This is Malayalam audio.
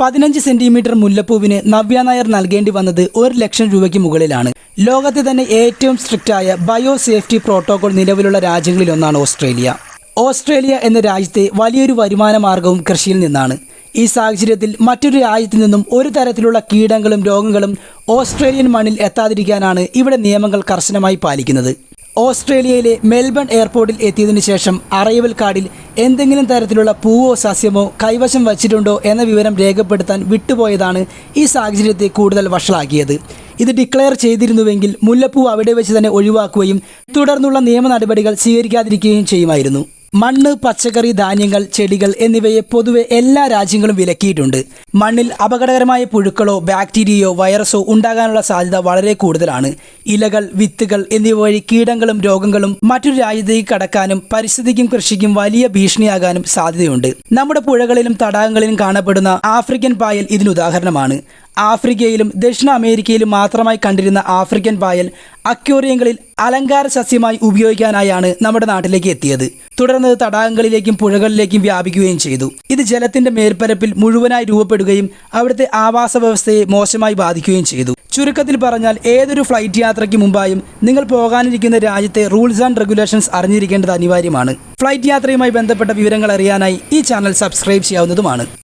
പതിനഞ്ച് സെന്റിമീറ്റർ മുല്ലപ്പൂവിന് നവ്യ നായർ നൽകേണ്ടി വന്നത് ഒരു ലക്ഷം രൂപയ്ക്ക് മുകളിലാണ്. ലോകത്തെ തന്നെ ഏറ്റവും സ്ട്രിക്റ്റായ ബയോ സേഫ്റ്റി പ്രോട്ടോകോൾ നിലവിലുള്ള രാജ്യങ്ങളിലൊന്നാണ് ഓസ്ട്രേലിയ. ഓസ്ട്രേലിയ എന്ന രാജ്യത്തെ വലിയൊരു വരുമാന മാർഗവും കൃഷിയിൽ നിന്നാണ്. ഈ സാഹചര്യത്തിൽ മറ്റൊരു രാജ്യത്തു നിന്നും ഒരു തരത്തിലുള്ള കീടങ്ങളും രോഗങ്ങളും ഓസ്ട്രേലിയൻ മണ്ണിൽ എത്താതിരിക്കാനാണ് ഇവിടെ നിയമങ്ങൾ കർശനമായി പാലിക്കുന്നത്. ഓസ്ട്രേലിയയിലെ മെൽബൺ എയർപോർട്ടിൽ എത്തിയതിനു ശേഷം അറൈവൽ കാർഡിൽ എന്തെങ്കിലും തരത്തിലുള്ള പൂവോ സസ്യമോ കൈവശം വച്ചിട്ടുണ്ടോ എന്ന വിവരം രേഖപ്പെടുത്താൻ വിട്ടുപോയതാണ് ഈ സാഹചര്യത്തെ കൂടുതൽ വഷളാക്കിയത്. ഇത് ഡിക്ലെയർ ചെയ്തിരുന്നുവെങ്കിൽ മുല്ലപ്പൂ അവിടെ വെച്ച് തന്നെ ഒഴിവാക്കുകയും തുടർന്നുള്ള നിയമ നടപടികൾ സ്വീകരിക്കാതിരിക്കുകയും ചെയ്യുമായിരുന്നു. മണ്ണ് പച്ചക്കറി ധാന്യങ്ങൾ ചെടികൾ എന്നിവയെ പൊതുവെ എല്ലാ രാജ്യങ്ങളും വിലക്കിയിട്ടുണ്ട്. മണ്ണിൽ അപകടകരമായ പുഴുക്കളോ ബാക്ടീരിയയോ വൈറസോ ഉണ്ടാകാനുള്ള സാധ്യത വളരെ കൂടുതലാണ്. ഇലകൾ വിത്തുകൾ എന്നിവ വഴി കീടങ്ങളും രോഗങ്ങളും മറ്റൊരു രാജ്യത്തേക്ക് കടക്കാനും പരിസ്ഥിതിക്കും കൃഷിക്കും വലിയ ഭീഷണിയാകാനും സാധ്യതയുണ്ട്. നമ്മുടെ പുഴകളിലും തടാകങ്ങളിലും കാണപ്പെടുന്ന ആഫ്രിക്കൻ പായൽ ഇതിന് ഉദാഹരണമാണ്. ആഫ്രിക്കയിലും ദക്ഷിണ അമേരിക്കയിലും മാത്രമായി കണ്ടിരുന്ന ആഫ്രിക്കൻ പായൽ അക്വേറിയങ്ങളിൽ അലങ്കാര സസ്യമായി ഉപയോഗിക്കാനായാണ് നമ്മുടെ നാട്ടിലേക്ക് എത്തിയത്. തുടർന്ന് തടാകങ്ങളിലേക്കും പുഴകളിലേക്കും വ്യാപിക്കുകയും ചെയ്തു. ഇത് ജലത്തിന്റെ മേൽപ്പരപ്പിൽ മുഴുവനായി രൂപപ്പെടുകയും അവിടുത്തെ ആവാസ വ്യവസ്ഥയെ മോശമായി ബാധിക്കുകയും ചെയ്തു. ചുരുക്കത്തിൽ പറഞ്ഞാൽ ഏതൊരു ഫ്ലൈറ്റ് യാത്രയ്ക്ക് മുമ്പായും നിങ്ങൾ പോകാനിരിക്കുന്ന രാജ്യത്തെ റൂൾസ് ആൻഡ് റെഗുലേഷൻസ് അറിഞ്ഞിരിക്കേണ്ടത് അനിവാര്യമാണ്. ഫ്ലൈറ്റ് യാത്രയുമായി ബന്ധപ്പെട്ട വിവരങ്ങൾ അറിയാനായി ഈ ചാനൽ സബ്സ്ക്രൈബ് ചെയ്യാവുന്നതുമാണ്.